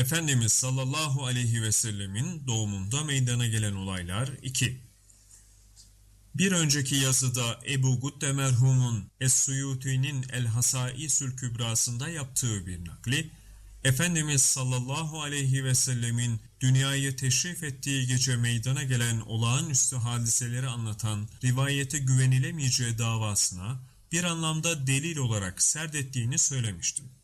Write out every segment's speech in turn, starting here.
Efendimiz sallallahu aleyhi ve sellemin doğumunda meydana gelen olaylar 2. Bir önceki yazıda Ebu Gudde merhumun Es-Suyuti'nin El-Hasaisül Kübrası'nda yaptığı bir nakli, Efendimiz sallallahu aleyhi ve sellemin dünyayı teşrif ettiği gece meydana gelen olağanüstü hadiseleri anlatan rivayete güvenilemeyeceği davasına bir anlamda delil olarak serdettiğini söylemiştim.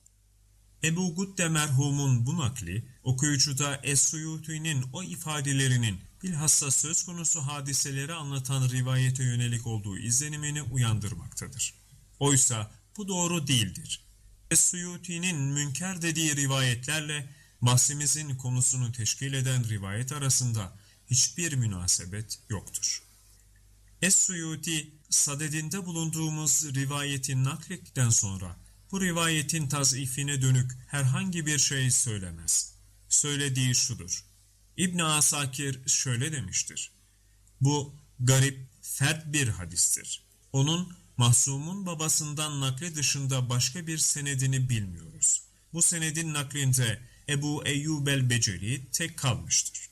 Ebu Gudde merhumun bu nakli, okuyucuda Es-Suyuti'nin o ifadelerinin bilhassa söz konusu hadiseleri anlatan rivayete yönelik olduğu izlenimini uyandırmaktadır. Oysa bu doğru değildir. Es-Suyuti'nin münker dediği rivayetlerle bahsimizin konusunu teşkil eden rivayet arasında hiçbir münasebet yoktur. Es-Suyuti, sadedinde bulunduğumuz rivayeti naklettikten sonra bu rivayetin tazifine dönük herhangi bir şey söylemez. Söylediği şudur. İbn Asakir şöyle demiştir. Bu garip, fert bir hadistir. Onun mahsumun babasından nakli dışında başka bir senedini bilmiyoruz. Bu senedin naklinde Ebu Eyyub el-Beceri tek kalmıştır.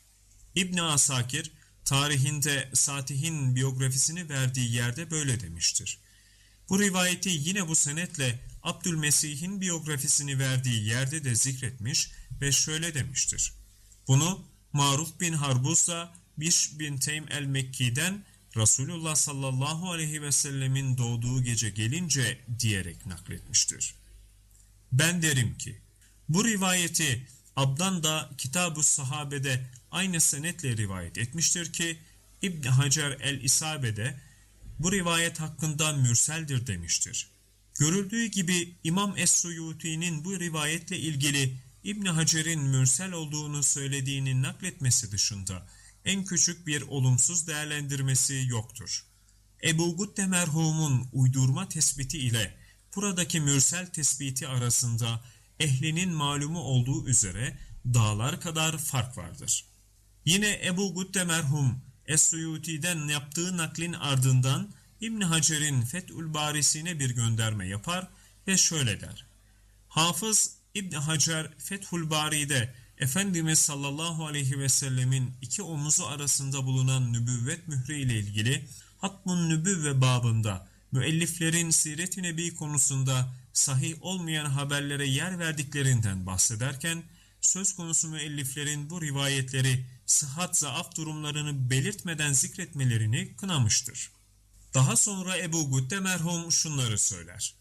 İbn Asakir tarihinde Satih'in biyografisini verdiği yerde böyle demiştir. Bu rivayeti yine bu senetle Abdülmesih'in biyografisini verdiği yerde de zikretmiş ve şöyle demiştir. Bunu Maruf bin Harbuz'la Biş bin Teym el-Mekki'den Resulullah sallallahu aleyhi ve sellemin doğduğu gece gelince diyerek nakletmiştir. Ben derim ki, bu rivayeti Abdan da Kitab-ı Sahabe'de aynı senetle rivayet etmiştir ki İbn Hacer el-İsabe'de bu rivayet hakkında mürseldir demiştir. Görüldüğü gibi İmam Es-Suyuti'nin bu rivayetle ilgili İbn Hacer'in mürsel olduğunu söylediğini nakletmesi dışında en küçük bir olumsuz değerlendirmesi yoktur. Ebu Gudde merhumun uydurma tespiti ile buradaki mürsel tespiti arasında ehlinin malumu olduğu üzere dağlar kadar fark vardır. Yine Ebu Gudde merhum Es-Suyuti'den yaptığı naklin ardından İbn Hacer'in Fethül Barisi'ne bir gönderme yapar ve şöyle der. Hafız İbn Hacer Fethül Bari'de Efendimiz sallallahu aleyhi ve sellemin iki omuzu arasında bulunan nübüvvet mührü ile ilgili Hatmun Nübüvve babında müelliflerin Siret-i Nebi konusunda sahih olmayan haberlere yer verdiklerinden bahsederken söz konusu müelliflerin bu rivayetleri sıhhat zaaf durumlarını belirtmeden zikretmelerini kınamıştır. Daha sonra Ebu Gudde merhum şunları söyler.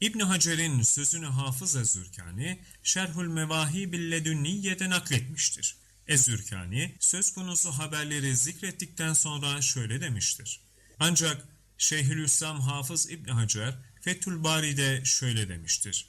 İbn Hacer'in sözünü Hafız Ezürkani Şerhül Mevahi Billedünniye'de nakletmiştir. Ezürkani söz konusu haberleri zikrettikten sonra şöyle demiştir. Ancak Şeyhülislam Hafız İbn Hacer Fethül Bari'de şöyle demiştir.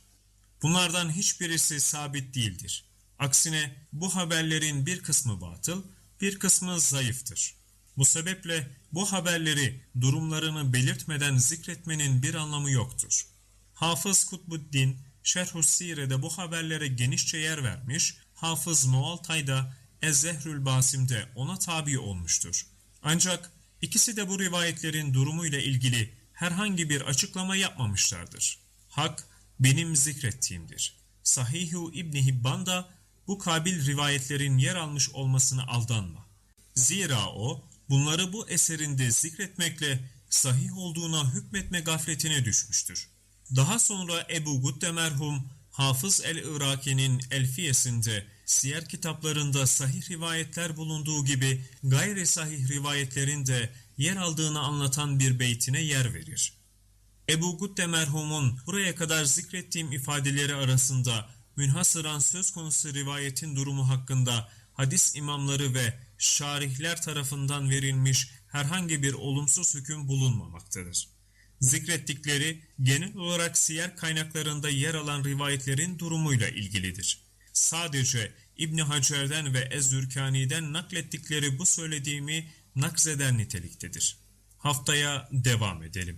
Bunlardan hiçbirisi sabit değildir. Aksine bu haberlerin bir kısmı batıl, bir kısmı zayıftır. Bu sebeple bu haberleri durumlarını belirtmeden zikretmenin bir anlamı yoktur. Hafız Kutbuddin Şerhus Sire'de bu haberlere genişçe yer vermiş, Hafız Mualtay da Ez-Zehrül Basim'de ona tabi olmuştur. Ancak ikisi de bu rivayetlerin durumuyla ilgili herhangi bir açıklama yapmamışlardır. Hak benim zikrettiğimdir. Sahihu İbni Hibban da bu kabil rivayetlerin yer almış olmasına aldanma. Zira o bunları bu eserinde zikretmekle sahih olduğuna hükmetme gafletine düşmüştür. Daha sonra Ebu Gudde merhum Hafız el-Iraki'nin Elfiyesinde siyer kitaplarında sahih rivayetler bulunduğu gibi gayri sahih rivayetlerin de yer aldığını anlatan bir beytine yer verir. Ebu Gudde merhumun buraya kadar zikrettiğim ifadeleri arasında münhasıran söz konusu rivayetin durumu hakkında hadis imamları ve şarihler tarafından verilmiş herhangi bir olumsuz hüküm bulunmamaktadır. Zikrettikleri genel olarak siyer kaynaklarında yer alan rivayetlerin durumuyla ilgilidir. Sadece İbn Hacer'den ve Ez-Zürkani'den naklettikleri bu söylediğimi nakzeden niteliktedir. Haftaya devam edelim.